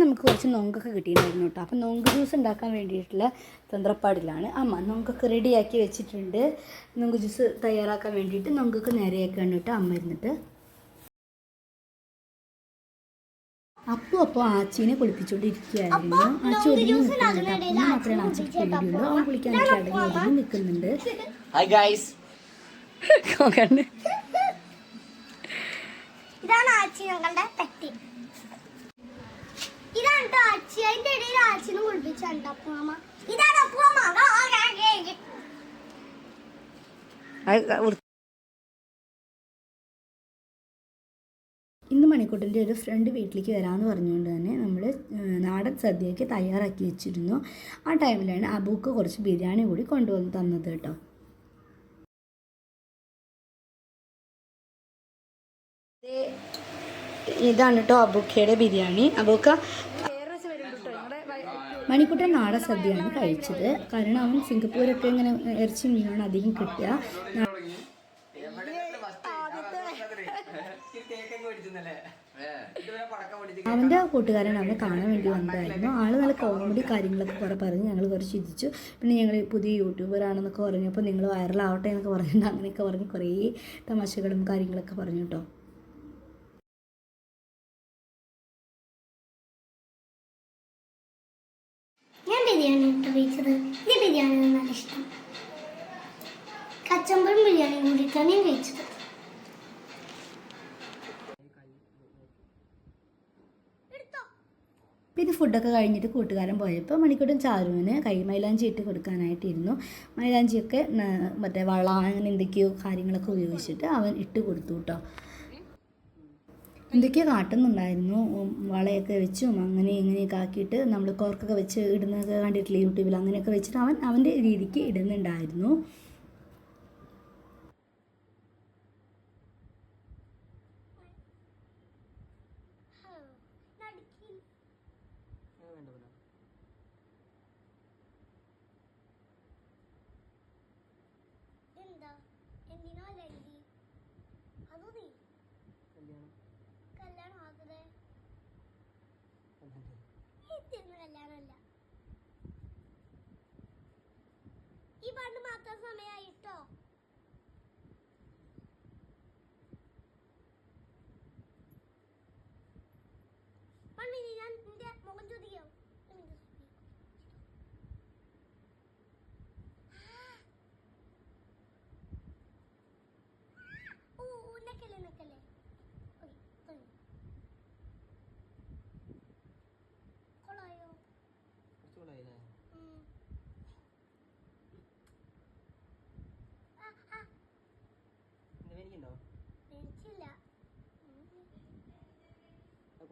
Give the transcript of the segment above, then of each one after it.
നമുക്ക് കുറച്ച് നൊങ്കൊക്കെ കിട്ടിയിട്ടുണ്ടായിരുന്നു കേട്ടോ. അപ്പം നൊങ്ക് ജ്യൂസ് ഉണ്ടാക്കാൻ വേണ്ടിയിട്ടുള്ള തന്ത്രപ്പാടിലാണ്. അമ്മ നൊങ്കൊക്കെ റെഡിയാക്കി വെച്ചിട്ടുണ്ട്. നൊങ്ക് ജ്യൂസ് തയ്യാറാക്കാൻ വേണ്ടിയിട്ട് നൊങ്കൊക്കെ നേരെയാക്കാണ് കേട്ടോ അമ്മ ഇരുന്നിട്ട്. അപ്പു അപ്പോൾ ആച്ചീനെ കുളിപ്പിച്ചുകൊണ്ടിരിക്കുകയായിരുന്നു. ആച്ചി ഒതുങ്ങി നിൽക്കുന്നുണ്ട് അപ്പു മാത്രമേ ആച്ചിക്ക് പേടിയുള്ളൂ. അവൻ കുളിക്കാൻ ചടങ്ങി ഒതുങ്ങി നിൽക്കുന്നുണ്ട്. ഇതാണ് ആച്ചി ഞങ്ങളുടെ പെട്ടി. ഇതാണ് അതിന്റെ ഇടയിൽ കുളിപ്പിച്ചാണ് അപ്പുമാമ അപ്പുമാമ. ഇന്ന് മണിക്കൂട്ടിന്റെ ഒരു ഫ്രണ്ട് വീട്ടിലേക്ക് വരാമെന്ന് പറഞ്ഞുകൊണ്ട് തന്നെ നമ്മൾ നാടൻ സദ്യയൊക്കെ തയ്യാറാക്കി വെച്ചിരുന്നു. ആ ടൈമിലാണ് അബൂക്ക് കുറച്ച് ബിരിയാണി കൂടി കൊണ്ടുവന്ന് തന്നത് കേട്ടോ. ഇതാണ് കേട്ടോ അബൂക്കയുടെ ബിരിയാണി. അബൂക്ക മണിക്കുട്ടൻ നാടൻ സദ്യയാണ് കഴിച്ചത്. കാരണം അവൻ സിംഗപ്പൂരൊക്കെ ഇങ്ങനെ ഇറച്ചി മീനാണ് അധികം കിട്ടുക. അവന്റെ കൂട്ടുകാരൻ അവനെ കാണാൻ വേണ്ടി വന്നതായിരുന്നു. ആൾ നല്ല കോമഡി കാര്യങ്ങളൊക്കെ കുറേ പറഞ്ഞ് ഞങ്ങൾ കുറച്ച് ചിരിച്ചു. പിന്നെ ഞങ്ങൾ പുതിയ യൂട്യൂബറാണെന്നൊക്കെ പറഞ്ഞപ്പോൾ നിങ്ങൾ വൈറലാവട്ടെ എന്നൊക്കെ പറഞ്ഞിട്ട് അങ്ങനെയൊക്കെ പറഞ്ഞ് കുറേ തമാശകളും കാര്യങ്ങളൊക്കെ പറഞ്ഞു കേട്ടോ ബിരിയാണി കഴിച്ചത് ഈ ബിരിയാണി നല്ല ഇഷ്ടം. കച്ചമ്പറും ബിരിയാണി കൂടിയിട്ടാണ് ഞാൻ കഴിച്ചത്. പിന്നെ ഫുഡൊക്കെ കഴിഞ്ഞിട്ട് കൂട്ടുകാരൻ പോയപ്പോൾ മണിക്കൂട്ടൻ ചാരുവിന് കൈ മൈലാഞ്ചി ഇട്ട് കൊടുക്കാനായിട്ടിരുന്നു. മൈലാഞ്ചിയൊക്കെ മറ്റേ വള അങ്ങനെ എന്തൊക്കെയോ കാര്യങ്ങളൊക്കെ ഉപയോഗിച്ചിട്ട് അവൻ ഇട്ട് കൊടുത്തു കേട്ടോ. എന്തൊക്കെയോ കാട്ടുന്നുണ്ടായിരുന്നു. വളയൊക്കെ വെച്ചും അങ്ങനെ ഇങ്ങനെയൊക്കെ ആക്കിയിട്ട് നമ്മൾ കോർക്കൊക്കെ വെച്ച് ഇടുന്നതൊക്കെ കണ്ടിട്ടില്ലേ യൂട്യൂബിൽ അങ്ങനെയൊക്കെ വെച്ചിട്ട് അവൻ അവന്റെ രീതിക്ക് ഇടുന്നുണ്ടായിരുന്നു. പണ്ട് മാത്രം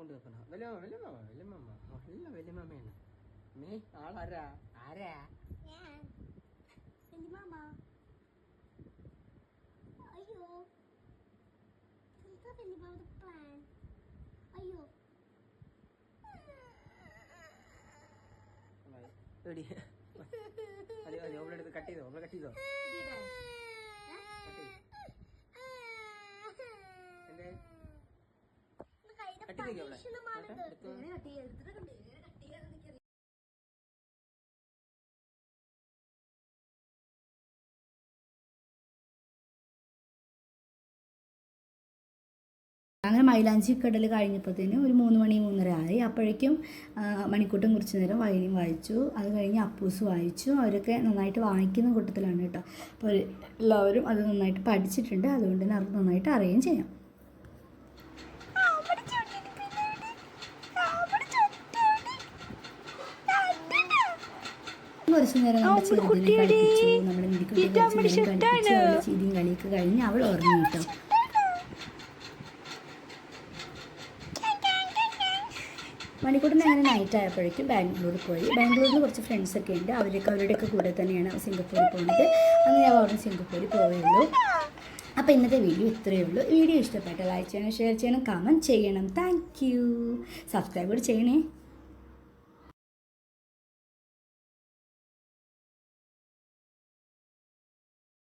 കൊണ്ട് വെക്കണം വലിയ വലിയ വലിയമ്മ നല്ല വലിയമ്മയാണ് നീ ആളാരാ? ആരാ? വലിയമാമ അയ്യോ. അയ്യോ. എടി. ഓവളെ എടുത്ത് കട്ട് ചെയ്തോ? ഓവളെ കട്ട് ചെയ്തോ? അങ്ങനെ മൈലാഞ്ചി കടൽ കഴിഞ്ഞപ്പോഴത്തേന് ഒരു മൂന്ന് മണി മൂന്നര ആയി. അപ്പോഴേക്കും മണിക്കൂട്ടം കുറച്ച് നേരം വയലിൻ വായിച്ചു. അത് കഴിഞ്ഞ് അപ്പൂസ് വായിച്ചു. അവരൊക്കെ നന്നായിട്ട് വായിക്കുന്ന കൂട്ടത്തിലാണ് കേട്ടോ. അപ്പോൾ എല്ലാവരും അത് നന്നായിട്ട് പഠിച്ചിട്ടുണ്ട്. അതുകൊണ്ട് തന്നെ അവർക്ക് നന്നായിട്ട് അറിയുകയും ചെയ്യാം. കുറച്ച് നേരം നമ്മുടെ ചെറുതിനെ കളിപ്പിച്ചു കളിപ്പിച്ചു കളിയൊക്കെ കഴിഞ്ഞ് അവൾ ഉറങ്ങി കേട്ടോ. മണിക്കൂട്ടിന് അങ്ങനെ നൈറ്റ് ആയപ്പോഴേക്കും ബാംഗ്ലൂരിൽ പോയി. ബാംഗ്ലൂരിൽ നിന്ന് കുറച്ച് ഫ്രണ്ട്സ് ഒക്കെ ഉണ്ട്. അവരൊക്കെ അവരുടെയൊക്കെ കൂടെ തന്നെയാണ് സിംഗപ്പൂരിൽ പോകുന്നത് അങ്ങനെ അവർ അവിടെ സിംഗപ്പൂരിൽ പോവുള്ളൂ അപ്പോൾ ഇന്നത്തെ വീഡിയോ ഇത്രയേ ഉള്ളൂ. വീഡിയോ ഇഷ്ടപ്പെട്ട ലൈക്ക് ചെയ്യണം ഷെയർ ചെയ്യണം കമന്റ് ചെയ്യണം. താങ്ക് യു സബ്സ്ക്രൈബ് കൂടി ചെയ്യണേ.